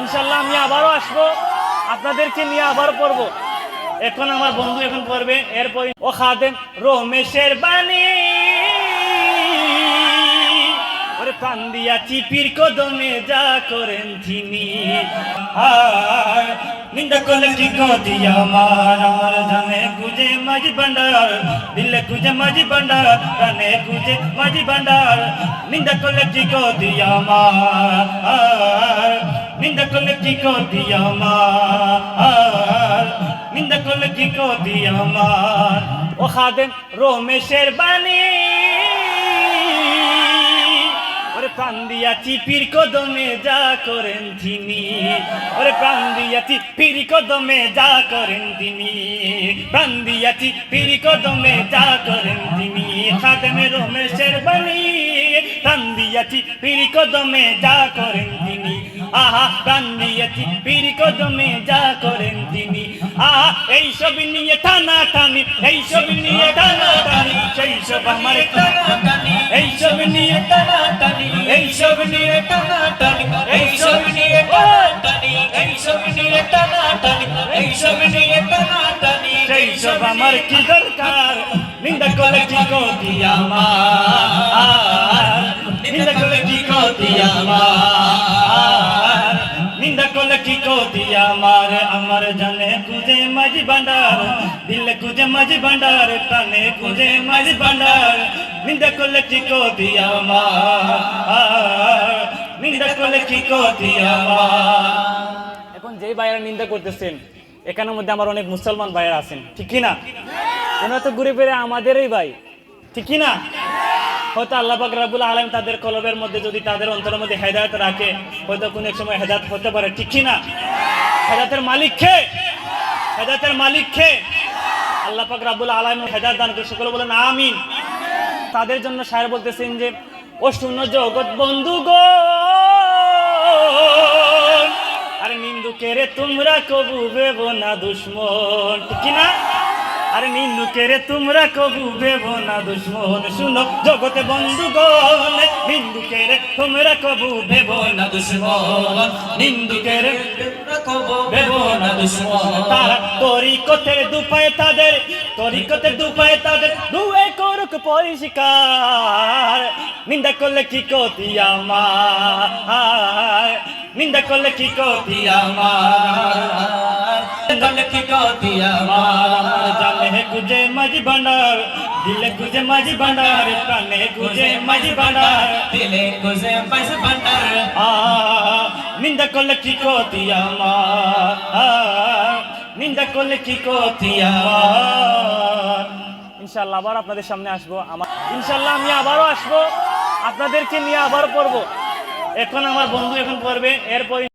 ইনশাল্লাহ আমি আবারও আসব। আপনাদেরকে নিয়ে আবার পড়ব। এখন আমার বন্ধু এখন পড়বে। এরপর ও খাদেম রমেশের বাণী। ওরে প্রাণ দিয়া চিপির কদমে যা করেন তিনি। নিন্দা করলে ঠিক দিয়া আমার। আমার জানে গুজে মাঝি ভান্ডার, দিলে গুজে মাঝি ভান্ডার কানে গুজে মাঝি ভান্ডার। নিন্দা করলে ঠিক দিয়া আমার। নিন্দা করলে ঠিক দিয়া আমার? নিন্দা করলে ঠিক দিয়া আমার? ও খাদেম, রমেশের বাণী। ওরে প্রাণ দিয়া চিপির কদমে যা করেন তিনি। ওরে প্রাণ দিয়া চিপির কদমে যা করেন তিনি। প্রাণ দিয়া চিপির কদমে যা করেন তিনি। খাদেমে, রমেশের বাণী। প্রাণ দিয়া চিপির কদমে যা করেন তিনি। আহা, প্রাণ দিয়া চিপির কদমে যা করেন তিনি। আহা, এই সব নিয়ে টানা টানি এই সব নিয়ে টানা টানি সেই সব আমার টানা টানি নিয়ে টানা টানি এই সব নিয়ে টানা টানি এই সব নিয়ে টানা টানি এই সব নিয়ে টানা টানি এই সব নিয়ে টানা টানি সেই সব আমার কি দরকার? নিন্দা করলে কি গতি আমার আমার আমার জানে কুজে মাঝি ভান্ডার, দিলে কুজে মাঝি ভান্ডার, প্রাণে কুজে মাঝি ভান্ডার। নিন্দা করলে কি গতি আমার? নিন্দা করলে কি গতি আমার? এখন যেই ভাইয়েরা নিন্দা করতেছেন, এখানের মধ্যে আমার অনেক মুসলমান ভাইয়েরা আছেন, ঠিক কি না? ওনারা তো ঘুরে ফিরে আমাদেরই ভাই, ঠিক কি না? হয়তো আল্লাহ পাক রাবুল আলম তাদের কলবের মধ্যে যদি তাদের অন্তরের মধ্যে হেদায়ত রাখে, হয়তো কোনো এক সময় হেদায়ত হতে পারে, ঠিক না? হেদায়তের মালিক খে হেদাতের মালিক খে আল্লাহ পাক রাবুল আলম হেদার দান করে সকলে বলেন, আমিন। তাদের জন্য সাহেব বলতেছেন যে, ও শূন্য জগৎ বন্ধু গো আর নিন্দুকেরে তোমরা কবু বেব না দুশ্মন। ঠিক না? আরে নিন্দুকে রে তোমরা কবু বেব না, দুশ্মন শুনো। জগতে বন্ধুগণ নিন্দুকে রে তোমরা কবু বেব না, দুশ্মন। নিন্দুকে রে বেব না, দুশ্মন। তারা তরিকতের দুপায়ে নিন্দা করলে কি কতি আমার? নিন্দা করলে কি কতি আমার? কতি আমার আমার জানে গুজে মাঝি ভান্ডার দিলে গুজে মাঝি ভান্ডার প্রাণে গুজে মাঝি ভান্ডার। দিলে গুজে পয়সা ভান্ডার। আ নিন্দা করলে কি কতি নিন্দা করলে কি কতি ইনশাল্লাহ আবার আপনাদের সামনে আসব। আমার ইনশাল্লাহ আমি আবারও আসব। আপনাদেরকে নিয়ে আবার পড়ব। এখন আমার বন্ধু এখন পড়বে। এরপর